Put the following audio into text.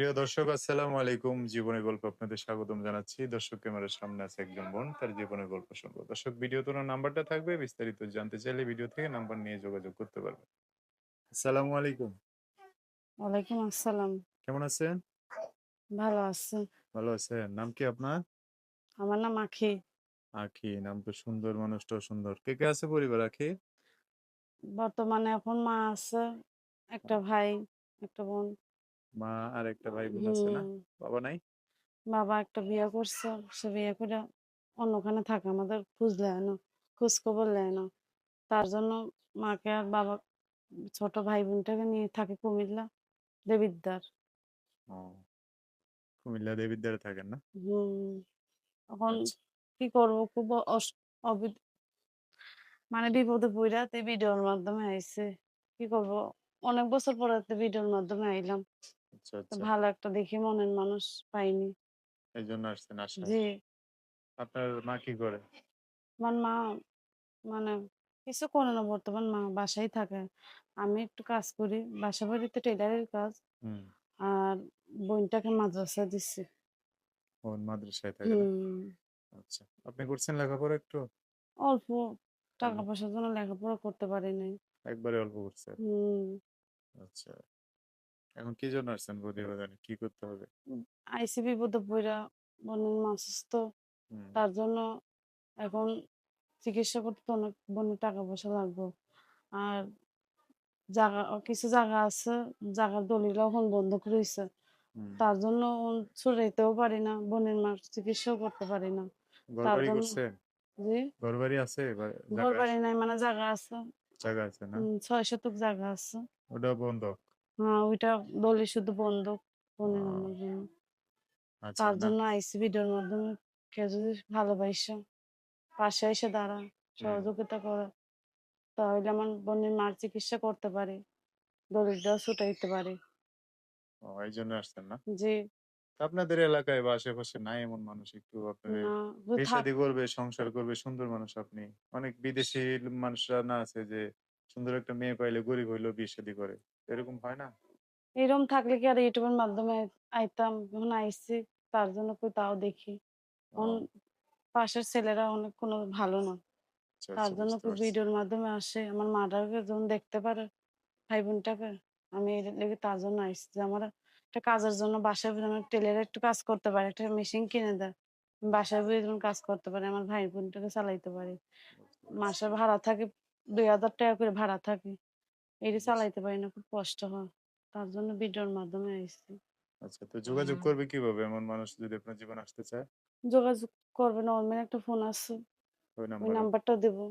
প্রিয় দর্শক আসসালামু আলাইকুম। জীবনের গল্প আপনাদের স্বাগতম জানাচ্ছি। দর্শক ক্যামেরার সামনে আছে একজন বোন তার জীবনের গল্প শুনব। দর্শক ভিডিও তোলার নাম্বারটা থাকবে। বিস্তারিত জানতে চাইলে ভিডিও থেকে নাম্বার নিয়ে যোগাযোগ করতে পারবেন। আসসালামু আলাইকুম। ওয়ালাইকুম আসসালাম। কেমন আছেন? ভালো আছে। ভালো আছেন। নাম কি আপনার? আমার নাম আখি। আখি নাম তো সুন্দর মানুষটাও সুন্দর। কে কে আছে পরিবার আখি? বর্তমানে এখন মা আছে একটা ভাই একটা বোন। মা আর একটা ভাই বোন আছে না? হুম, বাবা নাই? বাবা একটা বিয়ে করছে সে বিয়ে করে অন্যখানে থাকে আমাদের খোঁজ নেয় না খোঁজ খবর নেয় না। তার জন্য মাকে আর বাবা ছোট ভাই বোনটাকে নিয়ে থাকে কুমিল্লা দেবিদ্দার ও কুমিল্লা দেবিদ্বারে থাকেন না? হম এখন আচ্ছা। কি করব? খুব অস- অবি- মানে বিপদে পড়া তে ভিডিওর মাধ্যমে আইছে। কি করব? অনেক বছর পরে তে ভিডিওর মাধ্যমে আইলাম। আচ্ছা তো আচ্ছা। ভালো একটা দেখি মনের মানুষ পাইনি। এই জন্য আসছেন আশা জি। আপনার মা কি করে? আমার মা মানে কিছু করে না বর্তমান মা বাসায় থাকে। আমি একটু কাজ করি বাসা বাড়িতে টেলারের কাজ। হুম। আর বোনটাকে মাদ্রাসা দিচ্ছি বোন মাদ্রাসায় থাকে না? হুম। আচ্ছা আপনি করছেন লেখাপড়া একটু? অল্প টাকা পয়সার জন্য লেখাপড়া করতে পারি নাই। একবারে অল্প করছেন? হুম। আচ্ছা। এখন কি জন্য আসছেন বৌদি বাজারে কি করতে হবে? আইসি বিপদে পড়া বোনের মা অসুস্থ তার জন্য এখন চিকিৎসা করতে অনেক বোনের টাকা পয়সা লাগবে। আর জায়গা কিছু জায়গা আছে জায়গার দলিল এখন বন্ধক রয়েছে হুম। তার জন্য ছড়াইতেও পারি না বোনের মার চিকিৎসাও করতে পারি না। তার জন্য জি। ঘর বাড়ি আছে ঘর বাড়ি নাই মানে জায়গা আছে। জায়গা আছে না? ছয় শতক জায়গা আছে। ওটা বন্ধক হ্যাঁ ওইটা দলিল শুধু বন্ধক বোনের আমার জন্য আচ্ছা তার না। জন্য আইসি ভিডিওর মাধ্যমে কেউ যদি ভালোবাসে পাশে এসে দাঁড়া হুম। সহযোগিতা করে তাহলে আমার বোনের মার চিকিৎসা করতে পারে দরিদ্র ছুটাইতে পারি। ও এই জন্য আসছেন না? যে তা আপনাদের এলাকায় বা আশেপাশে নাই এমন মানুষ একটু? আপনাদের না বিয়ে থাক শাদী করবে সংসার করবে সুন্দর মানুষ আপনি। অনেক বিদেশি মানুষরা না আছে যে সুন্দর একটা মেয়ে পাইলে গরিব হইলেও বিয়ে শাদী করে। এরকম হয় না? এরকম থাকলে কি আর ইউটিউবের মাধ্যমে আইতাম? যখন আইসি তার জন্য কই তাও দেখি। এখন পাশের ছেলেরা অনেক কোনো ভালো না। আচ্ছা তার আচ্ছা জন্য বুঝতে খুব ভিডিওর মাধ্যমে আসে। আমার মাটাকে যখন দেখতে পারে ভাই বোনটাকে আমি এর লেগে তার জন্য আইসি যে আমার একটা কাজের জন্য বাসায় বসে আমার টেলারে একটু কাজ করতে পারে একটা মেশিন কিনে দেয়। বাসায় বসে যখন কাজ করতে পারে আমার ভাই বোনটাকে চালাইতে পারে। মাসে ভাড়া থাকে দুই হাজার টাকা করে ভাড়া থাকে। এটি চালাইতে পারি না খুব কষ্ট হয়। তার জন্য ভিডিওর মাধ্যমে আসছি আচ্ছা তো যোগাযোগ করবে কীভাবে? এমন মানুষ যদি আপনার জীবন আসতে চায়? যোগাযোগ করবে নর্মাল একটা ফোন আছে। ওই নাম্বারটা দেবো।